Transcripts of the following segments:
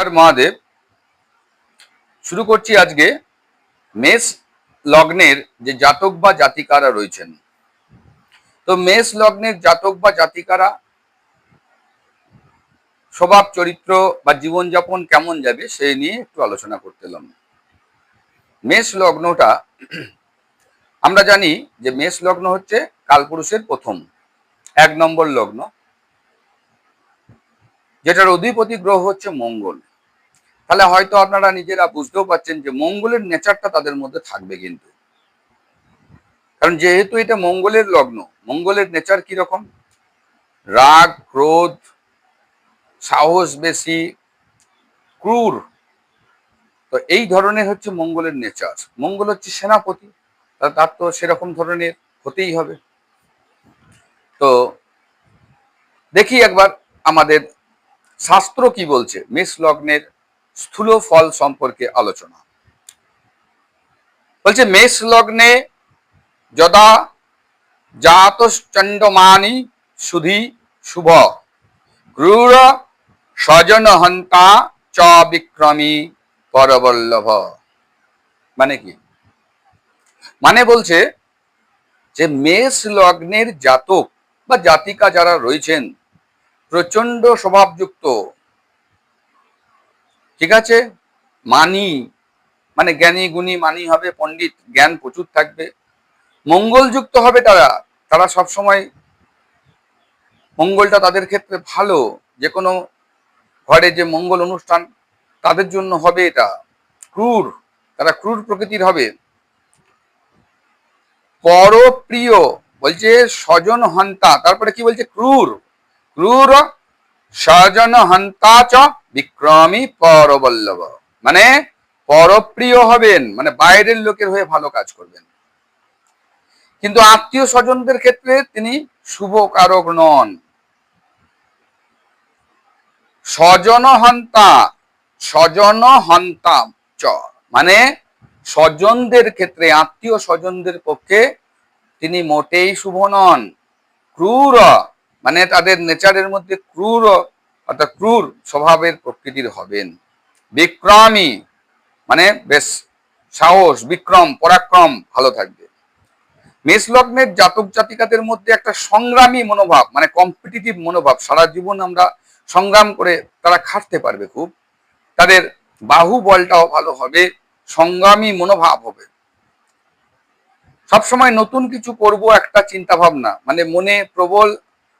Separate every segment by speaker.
Speaker 1: হর মহাদেব শুরু করছি আজকে মেষ লগ্নের যে জাতক বা জাতিকারা রয়েছেন। তো মেষ লগ্নের জাতক বা জাতিকারা স্বভাব, চরিত্র বা জীবনযাপন কেমন যাবে সেই নিয়ে একটু আলোচনা করতে এলাম। মেষ লগ্নটা, আমরা জানি যে মেষ লগ্ন হচ্ছে কালপুরুষের প্রথম, এক নম্বর লগ্ন, যেটার অধিপতি গ্রহ হচ্ছে মঙ্গল। তাহলে হয়তো আপনারা নিজেরা বুঝতেও পারছেন যে মঙ্গলের নেচারটা তাদের মধ্যে থাকবে কিন্তু। কারণ যেহেতু এটা মঙ্গলের লগ্ন, মঙ্গলের নেচার কীরকম? রাগ, ক্রোধ, সাহস বেশি, ক্রূর। তো এই ধরনের হচ্ছে মঙ্গলের নেচার। মঙ্গল হচ্ছে সেনাপতি তার তো সেরকম ধরনের হতেই হবে। তো দেখি একবার আমাদের শাস্ত্র কি বলছে? মেষ লগ্নের স্থূল ফল সম্পর্কে আলোচনা। বলছে, মেষ লগ্নে যদা জাতশ্চণ্ডমানি সুধি শুভ, ক্রূর স্বজন হন্তা চ বিক্রমী পরবল্লভ। মানে কি? মানে বলছে যে, মেষ লগ্নের জাতক বা জাতিকা যারা রয়েছেন প্রচণ্ড স্বভাবযুক্ত ঠিক আছে? মানি মানে জ্ঞানী গুণী মানি হবে, পণ্ডিত জ্ঞান প্রচুর থাকবে। মঙ্গলযুক্ত হবে তারা। তারা সব সময় মঙ্গলটা তাদের ক্ষেত্রে ভালো। যে কোনো ঘরে যে মঙ্গল অনুষ্ঠান, তাদের জন্য হবে এটা। ক্রূর, তারা ক্রূর প্রকৃতির হবে। পরপ্রিয়, বলছে স্বজন হন্তা, তারপরে কি বলছে? ক্রূর। ক্রূর, স্বজন হন্তা চ বিক্রমী পরবল্লভ। মানে পরপ্রিয় হবেন মানে বাইরের লোকের হয়ে ভালো কাজ করবেন। কিন্তু আত্মীয় স্বজনদের ক্ষেত্রে তিনি শুভ কারক নন। স্বজন হন্তা স্বজন হন্তা চ। মানে স্বজনদের ক্ষেত্রে, আত্মীয় স্বজনদের পক্ষে তিনি মোটেই শুভ নন। ক্রূর মানে তাদের নেচারের মধ্যে ক্রূর অর্থাৎ ক্রূর স্বভাবের প্রকৃতির হবেন। বিক্রমী মানে বেশ সাহস, বিক্রম, পরাক্রম, ভালো থাকবে। মেষ লগ্নের জাতক জাতিকাদের মধ্যে একটা সংগ্রামী মনোভাব মানে কম্পিটিটিভ মনোভাব, সারা জীবন আমরা সংগ্রাম করে তারা খাটতে পারবে খুব। তাদের বাহুবলটাও ভালো হবে, সংগ্রামী মনোভাব হবে। সবসময় নতুন কিছু করব একটা চিন্তা ভাবনা মানে মনে প্রবল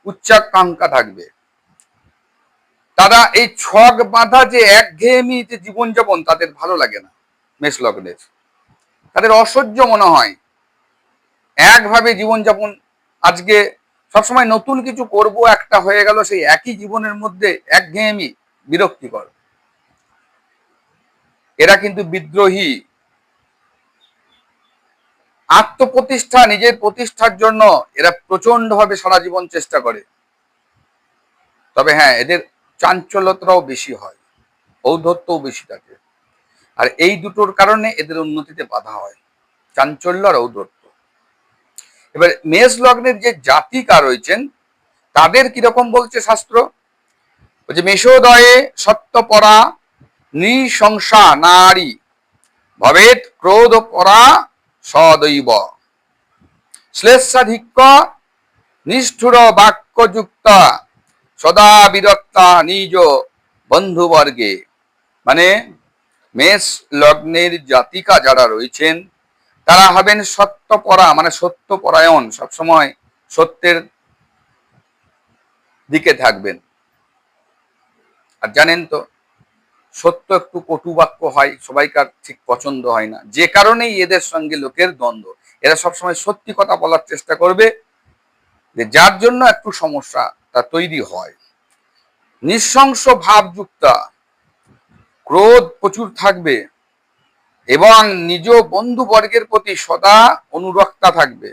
Speaker 1: উচ্চাকাঙ্ক্ষা থাকবে। তারা এই ছক বাঁধা যে একঘেয়েমি যে জীবনযাপন তাদের ভালো লাগে না, মেষ লগ্নের। তাদের অসহ্য মনে হয়। একভাবে জীবনযাপন আজকে সবসময় নতুন কিছু করব একটা হয়ে গেল, সেই একই জীবনের মধ্যে একঘেয়েমি বিরক্তিকর। এরা কিন্তু বিদ্রোহী। আত্মপ্রতিষ্ঠা, নিজের প্রতিষ্ঠার জন্য এরা প্রচণ্ড ভাবে সারা জীবন চেষ্টা করে। তবে হ্যাঁ এদের চাঞ্চল্যতাও বেশি হয়, ঔদ্ধত্যও বেশি থাকে। আর এই দুটোর কারণে এদের উন্নতিতে বাধা হয়, চাঞ্চল্য আর ঔদ্ধত্য। এবার মেষ লগ্নের যে জাতিকা রয়েছেন, তাদের কীরকম বলছে শাস্ত্র? বলছে মেষোদয়ে সত্যপরা নৃশংসা নারী ভবেত ক্রোধ পরা সদৈব। শ্লেষাধিক্য নিষ্ঠুর বাক্যযুক্ত সদা বিরক্তা নিজ বন্ধুবর্গে। মানে মেষ লগ্নের জাতিকা যারা রয়েছেন, তারা হবেন সত্যপরা মানে সত্যপরায়ণ, সবসময় সত্যের দিকে থাকবেন। আর জানেন তো, সত্য একটু কটু বাক্য হয়, সবাইকার ঠিক পছন্দ হয় না। যে কারণেই এদের সঙ্গে লোকের দ্বন্দ্ব। এরা সবসময় সত্যি কথা বলার চেষ্টা করবে, যে যার জন্য একটু সমস্যা তা তৈরি হয়। নৃশংস ভাবযুক্তা ক্রোধ প্রচুর থাকবে এবং নিজ বন্ধু বর্গের প্রতি সদা অনুরক্তা থাকবে।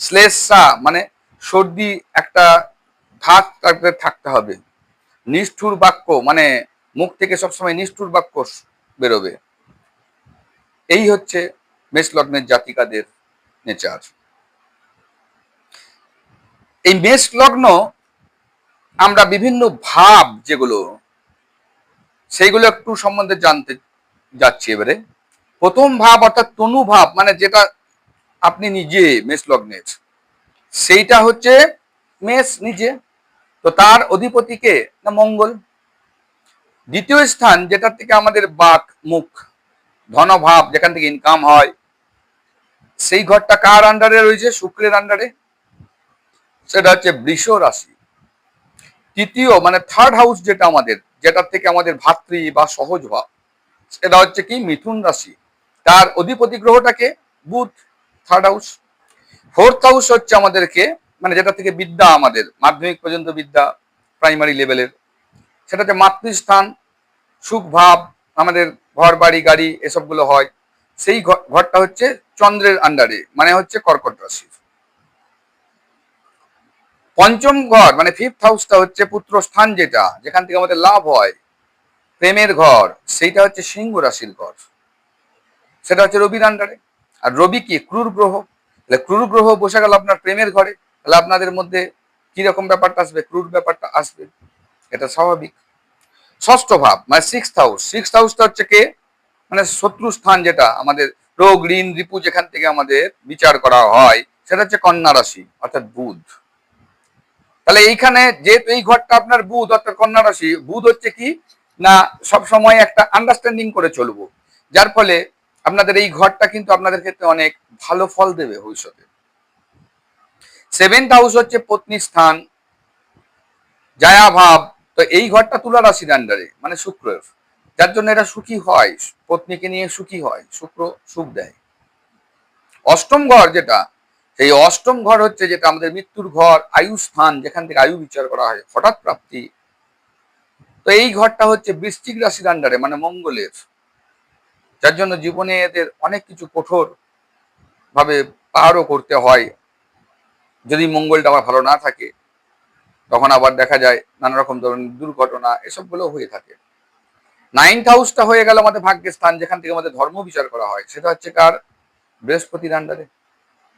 Speaker 1: শ্লেষা মানে সর্দি একটা ধাক তাদের থাকতে হবে। নিষ্ঠুর বাক্য মানে মুখ থেকে সবসময় নিষ্ঠুর বাক্য বেরোবে। এই হচ্ছে মেষ লগ্নের জাতিকাদের নেচার। এই মেষ লগ্ন আমরা বিভিন্ন ভাব যেগুলো, সেইগুলো একটু সম্বন্ধে জানতে যাচ্ছি এবারে। প্রথম ভাব অর্থাৎ তনু ভাব মানে যেটা আপনি নিজে মেষ লগ্নের সেইটা হচ্ছে মেষ নিজে, তো তার অধিপতিকে না মঙ্গল। দ্বিতীয় স্থান যেটার থেকে আমাদের বাক, মুখ, ধনভাব, যেখান থেকে ইনকাম হয়, সেই ঘরটা কার আন্ডারে রয়েছে? শুক্রের আন্ডারে সেটা হচ্ছে বৃষ রাশি। তৃতীয় মানে থার্ড হাউস যেটা আমাদের, যেটার থেকে আমাদের ভাতৃ বা সহজ ভাব সেটা হচ্ছে কি মিথুন রাশি। তার অধিপতি গ্রহটাকে বুধ থার্ড হাউস ফোর্থ হাউস হচ্ছে আমাদেরকে মানে যেটা থেকে বিদ্যা আমাদের, মাধ্যমিক পর্যন্ত বিদ্যা প্রাইমারি লেভেলের সেটা হচ্ছে মাতৃস্থান, সুখ ভাব, আমাদের ঘর, বাড়ি, গাড়ি, এসবগুলো হয়। সেই ঘরটা হচ্ছে চন্দ্রের আন্ডারে মানে হচ্ছে কর্কট রাশির। পঞ্চম ঘর মানে ফিফথ হাউসটা হচ্ছে পুত্র স্থান যেটা, যেখান থেকে আমাদের লাভ হয়, প্রেমের ঘর, সেইটা হচ্ছে সিংহ রাশির ঘর। সেটা হচ্ছে রবির আন্ডারে আর রবি কি? ক্রুর গ্রহ। তাহলে ক্রুর গ্রহ বসে গেল আপনার প্রেমের ঘরে। তাহলে আপনাদের মধ্যে কি রকম ব্যাপারটা আসবে? ক্রুর ব্যাপারটা আসবে। এটা স্বাভাবিক। ষষ্ঠ ভাব মানে সিক্স হাউস সিক্স হাউসটা হচ্ছে কে? মানে শত্রু স্থান যেটা, আমাদের রোগ, ঋণ, রিপু যেখান থেকে আমাদের বিচার করা হয়, সেটা হচ্ছে কন্যা রাশি, অর্থাৎ বুধ। তাহলে এইখানে যেহেতু এই ঘরটা আপনার বুধ, অর্থাৎ কন্যা রাশি, বুধ হচ্ছে কি? না সব সময় একটা আন্ডারস্ট্যান্ডিং করে চলবো। যার ফলে আপনাদের এই ঘরটা কিন্তু আপনাদের ক্ষেত্রে অনেক ভালো ফল দেবে ভবিষ্যতে। সেভেন্থ হাউস হচ্ছে পত্নী স্থান জায়া ভাব তো এই ঘরটা তুলা রাশির আন্ডারে মানে শুক্রের। যার জন্য এটা সুখী হয়, পত্নীকে নিয়ে সুখী হয়, শুক্র সুখ দেয়। অষ্টম ঘর যেটা সেই অষ্টম ঘর হচ্ছে যেটা আমাদের মৃত্যুর ঘর, আয়ু স্থান, যেখান থেকে আয়ু বিচার করা হয়, হঠাৎ প্রাপ্তি। তো এই ঘরটা হচ্ছে বৃশ্চিক রাশির আন্ডারে মানে মঙ্গলের। যার জন্য জীবনে এদের অনেক কিছু কঠোর ভাবে পাহাড়ও করতে হয়। যদি মঙ্গলটা আবার ভালো না থাকে, তখন আবার দেখা যায় নানা রকম ধরনের দুর্ঘটনা এসবগুলো হয়ে থাকে। নাইন্থ হাউসটা হয়ে গেল আমাদের ভাগ্যের স্থান, যেখান থেকে আমাদের ধর্ম বিচার করা হয়। সেটা হচ্ছে কার? বৃহস্পতির আন্ডারে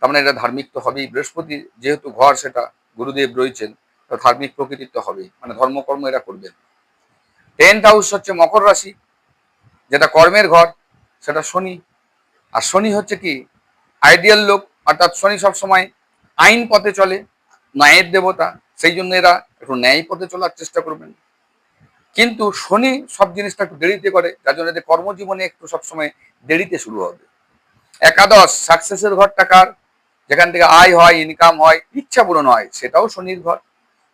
Speaker 1: তার মানে এটা ধার্মিক তো হবেই। বৃহস্পতি যেহেতু ঘর সেটা গুরুদেব রয়েছেন, তো ধার্মিক প্রকৃতির তো হবেই। মানে ধর্মকর্ম এরা করবেন। টেন্থ হাউস হচ্ছে মকর রাশি, যেটা কর্মের ঘর, সেটা শনি। আর শনি হচ্ছে কি আইডিয়াল লোক, অর্থাৎ শনি সবসময় আইন পথে চলে, ন্যায়ের দেবতা, সেই জন্য এরা একটু ন্যায় পথে চলার চেষ্টা করবেন। কিন্তু শনি সব জিনিসটা একটু দেরিতে করে, যার জন্য এদের কর্মজীবনে একটু সবসময় দেরিতে শুরু হবে। একাদশ সাকসেসের ঘরটা কার? যেখান থেকে আয় হয় ইনকাম হয়, ইচ্ছা পূরণ হয়, সেটাও স্বনির্ভর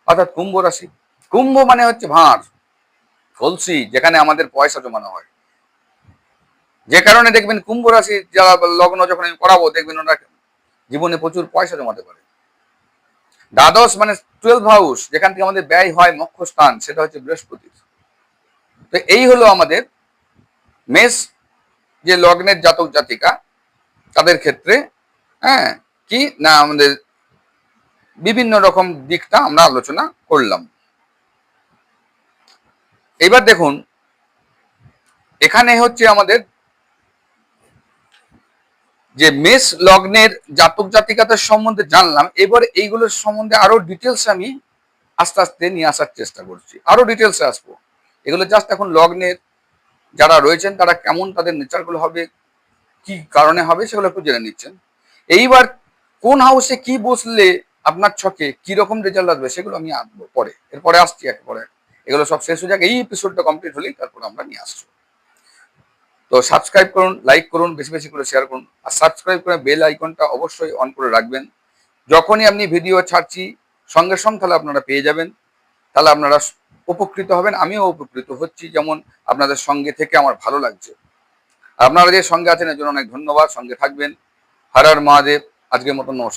Speaker 1: অর্থাৎ কুম্ভ রাশি। কুম্ভ মানে হচ্ছে ভাঁড়, কলসি, যেখানে আমাদের পয়সা জমানো হয়। যে কারণে দেখবেন কুম্ভ রাশি যারা লগ্ন যখন আমি করাবো, দেখবেন ওরা জীবনে প্রচুর পয়সা জমাতে পারে। দ্বাদশ মানে টুয়েলভ হাউস যেখান থেকে আমাদের ব্যয় হয় মক্ষ স্থান সেটা হচ্ছে বৃহস্পতির। তো এই হলো আমাদের মেষ, যে লগ্নের জাতক জাতিকা, তাদের ক্ষেত্রে হ্যাঁ কি? না, আমাদের বিভিন্ন রকম দিকটা আমরা আলোচনা করলাম। এবার দেখুন, এখানে হচ্ছে আমাদের যে মেষ লগ্নের জাতক জাতিকাদের সম্বন্ধে জানলাম। এবার এইগুলোর সম্বন্ধে আরও ডিটেলস আমি আস্তে আস্তে নিয়ে আসার চেষ্টা করছি। আরও ডিটেলসে আসব। এগুলো জাস্ট এখন লগ্নের যারা রয়েছেন, তারা কেমন তাদের নেচারগুলো হবে, কি কারণে হবে, সেগুলো একটু জেনে নিচ্ছেন। এইবার কোন হাউসে কি বসলে আপনার ছকে কি রকম রেজাল্ট আসবে সেগুলো আমি আনব পরে। এরপরে আসছি এরপরে এগুলো সব শেষ হয়ে যাক। এই এপিসোডটা কমপ্লিট হলেই তারপর আমরা নিয়ে আসব তো সাবস্ক্রাইব করুন লাইক করুন, বেশি বেশি করে শেয়ার করুন। আর সাবস্ক্রাইব করে বেল আইকনটা অবশ্যই অন করে রাখবেন। যখনই আপনি ভিডিও ছাড়ছি, সঙ্গে সঙ্গে তাহলে আপনারা পেয়ে যাবেন। তাহলে আপনারা উপকৃত হবেন। আমিও উপকৃত হচ্ছি। যেমন আপনাদের সঙ্গে থেকে আমার ভালো লাগছে। আপনারা যে সঙ্গে আছেন, এর জন্য অনেক ধন্যবাদ। সঙ্গে থাকবেন। হর হর মহাদেব। আজকের মতো নমস্কার।